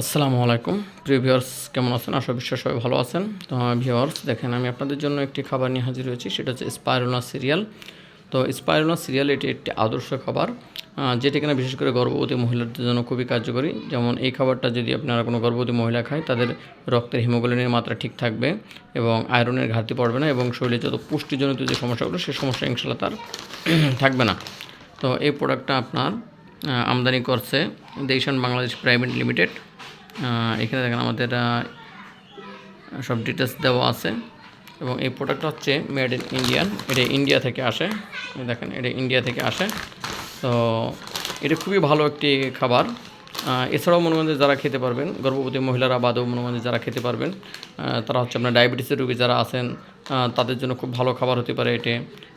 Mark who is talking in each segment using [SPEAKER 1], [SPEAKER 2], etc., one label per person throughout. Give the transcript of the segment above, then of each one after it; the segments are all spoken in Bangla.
[SPEAKER 1] আসসালামু আলাইকুম। প্রিয় ভিউয়ার্স, কেমন আছেন? আশা বিশ্বাস সবাই ভালো আছেন। তো, ভিউয়ার্স, দেখেন, আমি আপনাদের জন্য একটি খাবার নিয়ে হাজির হয়েছি। সেটা হচ্ছে স্পাইরোনা সিরিয়াল। তো স্পাইরোনা সিরিয়াল এটি একটি আদর্শ খাবার যেটি কিনা বিশেষ করে গর্ভবতী মহিলাদের জন্য খুবই কার্যকরী। যেমন, এই খাবারটা যদি আপনারা কোনো গর্ভবতী মহিলা খায়, তাদের রক্তের হিমোগ্লোবিনের মাত্রা ঠিক থাকবে এবং আয়রনের ঘাটতি পড়বে না এবং শরীরে যত পুষ্টিজনিত যে সমস্যাগুলো সেই সমস্যা ইনশাল্লাহ তার থাকবে না। তো, এই প্রোডাক্টটা আপনার আমদানি করছে দেশান বাংলাদেশ প্রাইভেট লিমিটেড। এখানে দেখেন আমাদের সব ডিটেলস দেওয়া আছে। এবং এই প্রোডাক্টটা হচ্ছে মেড ইন ইন্ডিয়ান এটা ইন্ডিয়া থেকে আসে। দেখেন, এটা ইন্ডিয়া থেকে আসে। তো এটা খুবই ভালো একটি খাবার। এছাড়াও মধ্যে যারা খেতে পারবেন, গর্ভবতী মহিলারা বাদেও মনোরঞ্জন যারা খেতে পারবেন তারা হচ্ছে আপনার ডায়াবেটিসের রোগী যারা আছেন তাদের জন্য খুব ভালো খাবার হতে পারে এটি।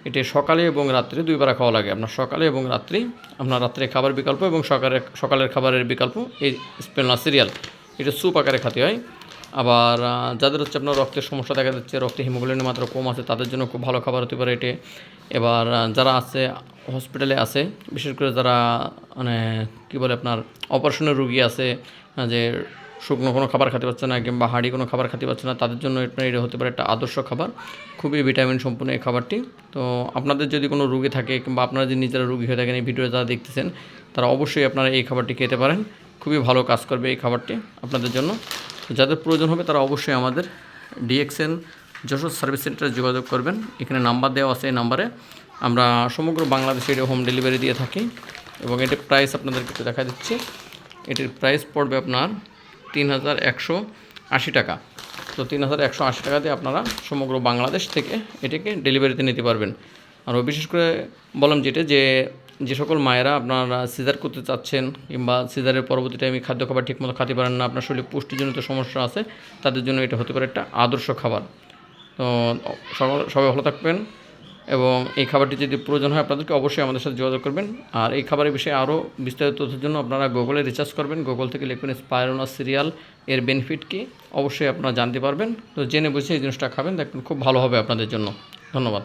[SPEAKER 1] এটি সকালে এবং রাত্রে দুইবার খাওয়া লাগে। আপনার সকালে এবং রাত্রি আপনার রাত্রে খাবার বিকল্প এবং সকালের সকালের খাবারের বিকল্প এই স্পেলনা সিরিয়াল। এটা স্যুপ আকারে খেতে হয়। আবার যাদের হচ্ছে আপনার রক্তের সমস্যা দেখা যাচ্ছে রক্তে হিমোগ্লোবিনের মাত্রা কম আছে, তাদের জন্য খুব ভালো খাবার হতে পারে এটি। এবার যারা আছে হসপিটালে আছে, বিশেষ করে যারা মানে কী বলে আপনার অপারেশনের রুগী আছে যে শুকনো কোনো খাবার খেতে পারছে না কিংবা হাঁড়ি কোনো খাবার খেতে পারছে না, তাদের জন্য এটা এটা হতে পারে একটা আদর্শ খাবার, খুবই ভিটামিন সম্পূর্ণ এই খাবারটি। তো আপনাদের যদি কোনো রুগী থাকে কিংবা আপনারা যদি নিজেরা রুগী হয়ে থাকেন এই ভিডিও যারা দেখতেছেন, তারা অবশ্যই আপনারা এই খাবারটি খেতে পারেন। খুবই ভালো কাজ করবে এই খাবারটি আপনাদের জন্য। যাদের প্রয়োজন হবে তারা অবশ্যই আমাদের ডিএক্সএন যশোর সার্ভিস সেন্টারে যোগাযোগ করবেন। এখানে নাম্বার দেওয়া আছে এই নাম্বারে। আমরা সমগ্র বাংলাদেশে এটা হোম ডেলিভারি দিয়ে থাকি এবং এটির প্রাইস আপনাদেরকে দেখা দিচ্ছে। এটির প্রাইস পড়বে আপনার তিন হাজার একশো আশি টাকা। তো তিন হাজার একশো আশি টাকা দিয়ে আপনারা সমগ্র বাংলাদেশ থেকে এটিকে ডেলিভারিতে নিতে পারবেন। আর বিশেষ করে বললাম যেটা যে যে সকল মায়েরা আপনারা সিজার করতে চাচ্ছেন কিংবা সিজারের পরবর্তী টাইমে খাদ্য খাবার ঠিকমতো খেতে পারেন না, আপনার শরীরে পুষ্টিজনিত সমস্যা আছে, তাদের জন্য এটা হতে পারে একটা আদর্শ খাবার। তো সবাই ভালো থাকবেন। এবং এই খাবারটি যদি প্রয়োজন হয় আপনাদেরকে অবশ্যই আমাদের সাথে যোগাযোগ করবেন। আর এই খাবারের বিষয়ে আরও বিস্তারিত তথ্যের জন্য আপনারা গুগলে রিচার্জ করবেন। গুগল থেকে লিখবেন স্পাইরোনা সিরিয়াল এর বেনিফিট কী? অবশ্যই আপনারা জানতে পারবেন। তো জেনে বুঝে এই জিনিসটা খাবেন, দেখবেন খুব ভালো হবে আপনাদের জন্য। ধন্যবাদ।